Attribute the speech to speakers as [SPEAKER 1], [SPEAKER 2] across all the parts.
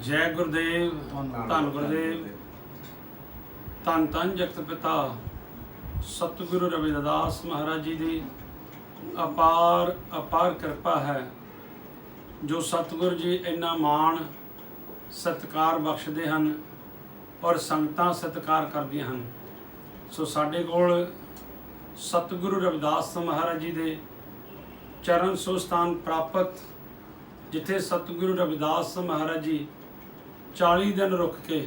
[SPEAKER 1] ਜੈ ਗੁਰਦੇਵ, ਧੰਨ ਗੁਰਦੇਵ, ਧੰਨ ਧੰਨ ਜਗਤ ਪਿਤਾ, ਸਤਿਗੁਰੂ ਰਵਿਦਾਸ ਮਹਾਰਾਜ ਜੀ ਦੀ ਅਪਾਰ ਅਪਾਰ ਕਿਰਪਾ ਹੈ, ਜੋ ਸਤਿਗੁਰ ਜੀ ਇੰਨਾ ਮਾਣ ਸਤਿਕਾਰ ਬਖਸ਼ਦੇ ਹਨ ਔਰ ਸੰਗਤਾਂ ਸਤਿਕਾਰ ਕਰਦੀਆਂ ਹਨ। ਸੋ ਸਾਡੇ ਕੋਲ ਸਤਿਗੁਰੂ ਰਵਿਦਾਸ ਮਹਾਰਾਜ ਜੀ ਦੇ ਚਰਨ ਸੋ ਸਥਾਨ ਪ੍ਰਾਪਤ, ਜਿੱਥੇ ਸਤਿਗੁਰੂ ਰਵਿਦਾਸ ਮਹਾਰਾਜ ਜੀ 40 ਦਿਨ ਰੁਕ ਕੇ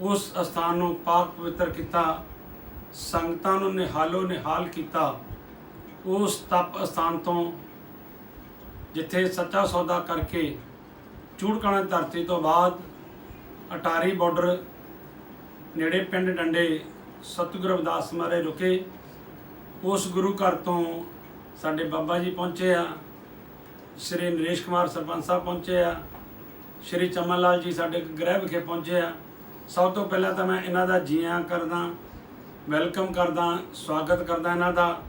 [SPEAKER 1] ਉਸ ਅਸਥਾਨ ਨੂੰ ਪਾਕ ਪਵਿੱਤਰ ਕੀਤਾ, ਸੰਗਤਾਂ ਨੂੰ ਨਿਹਾਲੋ ਨਿਹਾਲ ਕੀਤਾ, ਉਸ ਤਪ ਅਸਥਾਨ ਤੋਂ ਜਿੱਥੇ ਸੱਚਾ ਸੌਦਾ ਕਰਕੇ ਚੂੜਕਣਾ ਧਰਤੀ ਤੋਂ ਬਾਅਦ ਅਟਾਰੀ ਬਾਰਡਰ ਨੇੜੇ ਪਿੰਡ ਡੰਡੇ ਸਤਿਗੁਰੂ ਰਵਿਦਾਸ ਮਾਰੇ ਰੁਕੇ, ਉਸ ਗੁਰੂ ਘਰ ਤੋਂ ਸਾਡੇ ਬਾਬਾ ਜੀ ਪਹੁੰਚੇ ਆ, ਸ਼੍ਰੀ ਨਰੇਸ਼ ਕੁਮਾਰ ਸਰਪੰਚ ਸਾਹਿਬ ਪਹੁੰਚੇ ਆ ਸ਼੍ਰੀ ਚਮਨ ਲਾਲ ਜੀ ਸਾਡੇ ਗ੍ਰਹਿ ਵਿਖੇ ਪਹੁੰਚੇ ਆ। ਸਭ ਤੋਂ ਪਹਿਲਾਂ ਤਾਂ ਮੈਂ ਇਹਨਾਂ ਦਾ ਜੀਆਂ ਕਰਦਾ, ਵੈਲਕਮ ਕਰਦਾ, ਸਵਾਗਤ ਕਰਦਾ ਇਹਨਾਂ ਦਾ,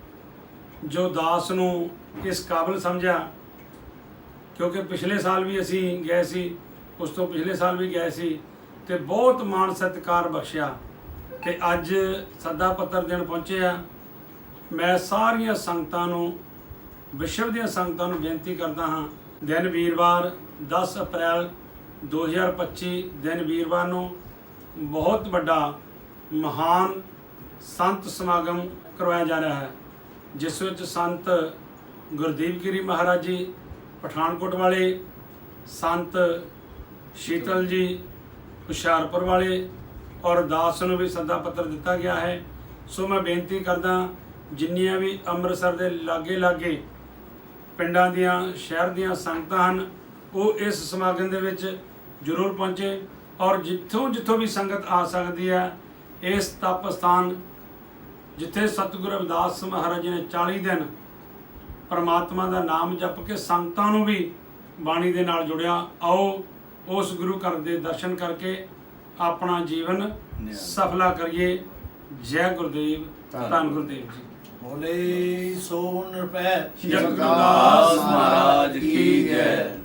[SPEAKER 1] ਜੋ ਦਾਸ ਨੂੰ ਇਸ ਕਾਬਲ ਸਮਝਿਆ। ਕਿਉਂਕਿ ਪਿਛਲੇ ਸਾਲ ਵੀ ਅਸੀਂ ਗਏ ਸੀ, ਉਸ ਤੋਂ ਪਿਛਲੇ ਸਾਲ ਵੀ ਗਏ ਸੀ ਤੇ ਬਹੁਤ ਮਾਣ ਸਤਿਕਾਰ ਬਖਸ਼ਿਆ ਤੇ ਅੱਜ ਸੱਦਾ ਪੱਤਰ ਦੇਣ ਪਹੁੰਚੇ ਆ। ਮੈਂ ਸਾਰੀਆਂ ਸੰਗਤਾਂ ਨੂੰ, ਵਿਸ਼ਵ ਦੀਆਂ ਸੰਗਤਾਂ ਨੂੰ ਬੇਨਤੀ ਕਰਦਾ ਹਾਂ, ਦਿਨ ਵੀਰਵਾਰ 10 ਅਪ੍ਰੈਲ 2025 ਦਿਨ ਵੀਰਵਾਰ ਨੂੰ ਬਹੁਤ ਵੱਡਾ ਮਹਾਨ ਸੰਤ ਸਮਾਗਮ ਕਰਵਾਇਆ ਜਾ ਰਿਹਾ ਹੈ, ਜਿਸ ਵਿੱਚ ਸੰਤ ਗੁਰਦੀਪ ਗਿਰੀ ਮਹਾਰਾਜ ਜੀ, ਪਠਾਨਕੋਟ ਵਾਲੇ, ਸੰਤ ਸ਼ੀਤਲ ਜੀ, ਹੁਸ਼ਿਆਰਪੁਰ ਵਾਲੇ ਔਰ ਦਾਸ ਨੂੰ ਵੀ ਸੱਦਾ ਪੱਤਰ ਦਿੱਤਾ ਗਿਆ ਹੈ। ਸੋ ਮੈਂ ਬੇਨਤੀ ਕਰਦਾ ਜਿੰਨੀਆਂ ਵੀ ਅੰਮ੍ਰਿਤਸਰ ਦੇ ਲਾਗੇ ਲਾਗੇ ਪਿੰਡਾਂ ਦੀਆਂ, ਸ਼ਹਿਰ ਦੀਆਂ ਸੰਗਤਾਂ ਹਨ ਉਹ ਇਸ ਸਮਾਗਮ ਦੇ ਵਿੱਚ ਜ਼ਰੂਰ ਪਹੁੰਚੇ ਔਰ ਜਿੱਥੋਂ ਜਿੱਥੋਂ ਵੀ ਸੰਗਤ ਆ ਸਕਦੀ ਹੈ ਇਸ ਤਪ ਸਥਾਨ ਜਿੱਥੇ ਸਤਿਗੁਰੂ ਰਵਿਦਾਸ ਮਹਾਰਾਜ ਜੀ ਨੇ 40 ਦਿਨ ਪਰਮਾਤਮਾ ਦਾ ਨਾਮ ਜਪ ਕੇ ਸੰਗਤਾਂ ਨੂੰ ਵੀ ਬਾਣੀ ਦੇ ਨਾਲ ਜੁੜਿਆ ਆਓ ਉਸ ਗੁਰੂ ਘਰ ਦੇ ਦਰਸ਼ਨ ਕਰਕੇ ਆਪਣਾ ਜੀਵਨ ਸਫਲਾ ਕਰੀਏ। ਜੈ ਗੁਰਦੇਵ ਧੰਨ ਗੁਰਦੇਵ ਜੀ।
[SPEAKER 2] ਬੋਲੇ ਸੋਨ ਰੁਪਏ
[SPEAKER 1] ਜਗਤਗੁਰੂ ਦਾਸ ਮਹਾਰਾਜ ਕੀ ਜੈ।